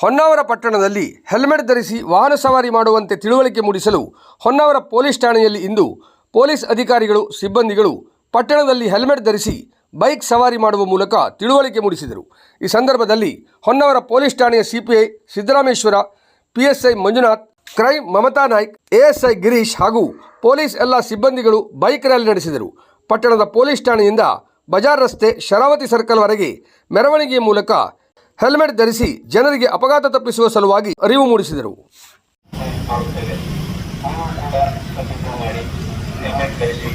ಹೊನ್ನಾವರ ಪಟ್ಟಣದಲ್ಲಿ ಹೆಲ್ಮೆಟ್ ಧರಿಸಿ ವಾಹನ ಸವಾರಿ ಮಾಡುವಂತೆ ತಿಳುವಳಿಕೆ ಮೂಡಿಸಲು ಹೊನ್ನಾವರ ಪೊಲೀಸ್ ಠಾಣೆಯಲ್ಲಿ ಇಂದು ಪೊಲೀಸ್ ಅಧಿಕಾರಿಗಳು, ಸಿಬ್ಬಂದಿಗಳು ಪಟ್ಟಣದಲ್ಲಿ ಹೆಲ್ಮೆಟ್ ಧರಿಸಿ ಬೈಕ್ ಸವಾರಿ ಮಾಡುವ ಮೂಲಕ ತಿಳುವಳಿಕೆ ಮೂಡಿಸಿದರು. ಈ ಸಂದರ್ಭದಲ್ಲಿ ಹೊನ್ನಾವರ ಪೊಲೀಸ್ ಠಾಣೆಯ CPI Siddarameshwara, PSI Manjunath crime Mamata Naik, ASI Girish ಹಾಗೂ ಪೊಲೀಸ್ ಎಲ್ಲ ಸಿಬ್ಬಂದಿಗಳು ಬೈಕ್ ರ್ಯಾಲಿ ನಡೆಸಿದರು. ಪಟ್ಟಣದ ಪೊಲೀಸ್ ಠಾಣೆಯಿಂದ ಬಜಾರ್ ರಸ್ತೆ ಶರಾವತಿ ಸರ್ಕಲ್ವರೆಗೆ ಮೆರವಣಿಗೆಯ ಮೂಲಕ ಹೆಲ್ಮೆಟ್ ಧರಿಸಿ ಜನರಿಗೆ ಅಪಘಾತ ತಪ್ಪಿಸುವ ಸಲುವಾಗಿ ಅರಿವು ಮೂಡಿಸಿದರು. ಹೆಲ್ಮೆಟ್ ಧರಿಸಿ